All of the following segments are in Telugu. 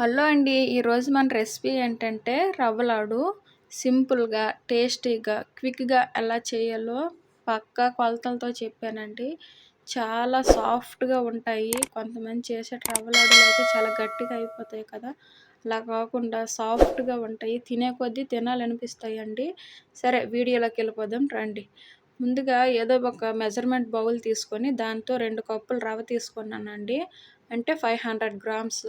హలో అండి ఈరోజు మన రెసిపీ ఏంటంటే రవ్వ లాడు సింపుల్గా టేస్టీగా క్విక్గా ఎలా చేయాలో పక్కా కొలతలతో చెప్పానండి. చాలా సాఫ్ట్గా ఉంటాయి. కొంతమంది చేసే రవ్వ లాడులు అయితే చాలా గట్టిగా అయిపోతాయి కదా. అలా కాకుండా సాఫ్ట్గా ఉంటాయి. తినే కొద్దీ తినాలనిపిస్తాయి అండి సరే వీడియోలోకి వెళ్ళిపోదాం రండి. ముందుగా ఏదో ఒక మెజర్మెంట్ బౌల్ తీసుకొని దాంతో రెండు కప్పులు రవ్వ తీసుకున్నానండి. అంటే ఫైవ్ హండ్రెడ్ గ్రామ్స్.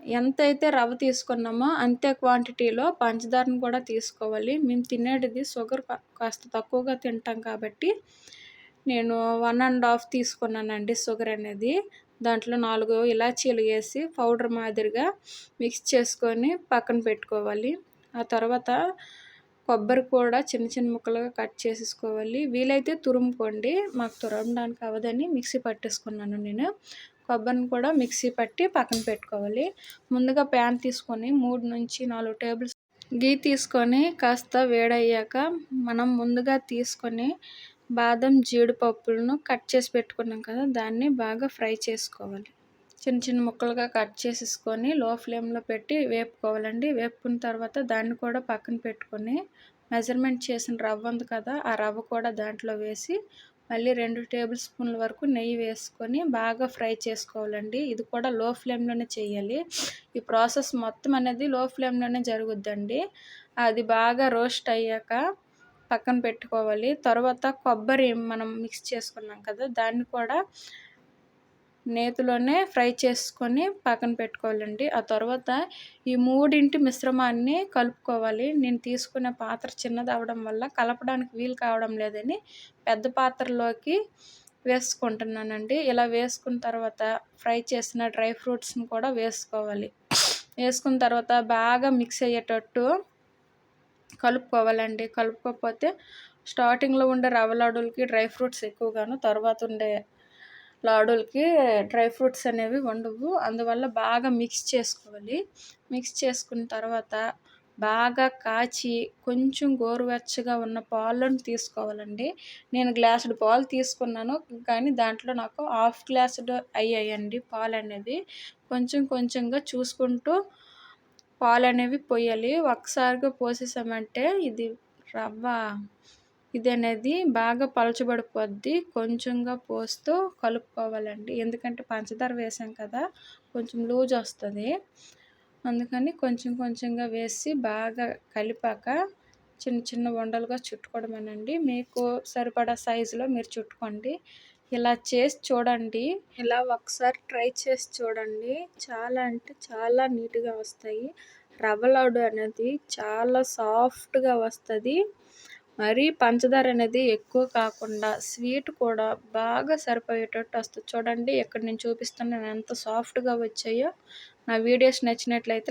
ఎంతైతే రవ్వ తీసుకున్నామో అంతే క్వాంటిటీలో పంచదారను కూడా తీసుకోవాలి. మేము తినేటిది షుగర్ కాస్త తక్కువగా తింటాం కాబట్టి నేను వన్ అండ్ హాఫ్ తీసుకున్నానండి షుగర్ అనేది. దాంట్లో నాలుగు ఇలాచీలు వేసి పౌడర్ మాదిరిగా మిక్స్ చేసుకొని పక్కన పెట్టుకోవాలి. ఆ తర్వాత కొబ్బరి కూడా చిన్న చిన్న ముక్కలుగా కట్ చేసేసుకోవాలి. వీలైతే తురుముకోండి. మాకు తురమడానికి అవదని మిక్సీ పట్టేసుకున్నాను నేను. కొబ్బరిని కూడా మిక్సీ పట్టి పక్కన పెట్టుకోవాలి. ముందుగా ప్యాన్ తీసుకొని మూడు నుంచి నాలుగు టేబుల్స్ గీ తీసుకొని కాస్త వేడయ్యాక మనం ముందుగా తీసుకొని బాదం జీడిపప్పులను కట్ చేసి పెట్టుకున్నాం కదా దాన్ని బాగా ఫ్రై చేసుకోవాలి. చిన్న చిన్న ముక్కలుగా కట్ చేసేసుకొని లో ఫ్లేమ్లో పెట్టి వేపుకోవాలండి. వేపుకున్న తర్వాత దాన్ని కూడా పక్కన పెట్టుకొని మెజర్మెంట్ చేసిన రవ్వ ఉంది కదా ఆ రవ్వ కూడా దాంట్లో వేసి మళ్ళీ రెండు టేబుల్ స్పూన్ల వరకు నెయ్యి వేసుకొని బాగా ఫ్రై చేసుకోవాలండి. ఇది కూడా లో ఫ్లేమ్లోనే చేయాలి. ఈ ప్రాసెస్ మొత్తం అనేది లో ఫ్లేమ్లోనే జరుగుద్దండి. అది బాగా రోస్ట్ అయ్యాక పక్కన పెట్టుకోవాలి. తర్వాత కొబ్బరి మనం మిక్స్ చేసుకున్నాం కదా దాన్ని కూడా నేతిలోనే ఫ్రై చేసుకొని పక్కన పెట్టుకోవాలండి. ఆ తర్వాత ఈ మూడింటి మిశ్రమాన్ని కలుపుకోవాలి. నేను తీసుకునే పాత్ర చిన్నది అవడం వల్ల కలపడానికి వీలు కావడం లేదని పెద్ద పాత్రలోకి వేసుకుంటున్నానండి. ఇలా వేసుకున్న తర్వాత ఫ్రై చేసిన డ్రై ఫ్రూట్స్ని కూడా వేసుకోవాలి. వేసుకున్న తర్వాత బాగా మిక్స్ అయ్యేటట్టు కలుపుకోవాలండి. కలుపుకోకపోతే స్టార్టింగ్లో ఉండే రవ్వ లాడులకి డ్రై ఫ్రూట్స్ ఎక్కువగాను తర్వాత ఉండే లాడోలకి డ్రై ఫ్రూట్స్ అనేవి ఉండవు అందువల్ల బాగా మిక్స్ చేసుకోవాలి. మిక్స్ చేసుకున్న తర్వాత బాగా కాచి కొంచెం గోరువెచ్చగా ఉన్న పాలను తీసుకోవాలండి. నేను గ్లాసుడు పాలు తీసుకున్నాను కానీ దాంట్లో నాకు హాఫ్ గ్లాసుడు అయ్యాయండి పాలు అనేది కొంచెం కొంచెంగా చూసుకుంటూ పాలు అనేవి పోయాలి. ఒకసారిగా పోసేసామంటే ఇది రవ్వ ఇది అనేది బాగా పలచబడిపోద్ది. కొంచెంగా పోస్తూ కలుపుకోవాలండి. ఎందుకంటే పంచదార వేసాం కదా కొంచెం లూజ్ వస్తుంది అందుకని కొంచెం కొంచెంగా వేసి బాగా కలిపాక చిన్న చిన్న వండలుగా చుట్టుకోవడమేనండి. మీకు సరిపడా సైజులో మీరు చుట్టుకోండి. ఇలా చేసి చూడండి. ఇలా ఒకసారి ట్రై చేసి చూడండి. చాలా అంటే చాలా నీట్గా వస్తాయి. రవ్వ లాడు అనేది చాలా సాఫ్ట్గా వస్తుంది. మరీ పంచదార అనేది ఎక్కువ కాకుండా స్వీట్ కూడా బాగా సరిపోయేటట్టు వస్తుంది. చూడండి ఇక్కడ నేను చూపిస్తున్నాను ఎంత సాఫ్ట్గా వచ్చాయో. నా వీడియోస్ నచ్చినట్లయితే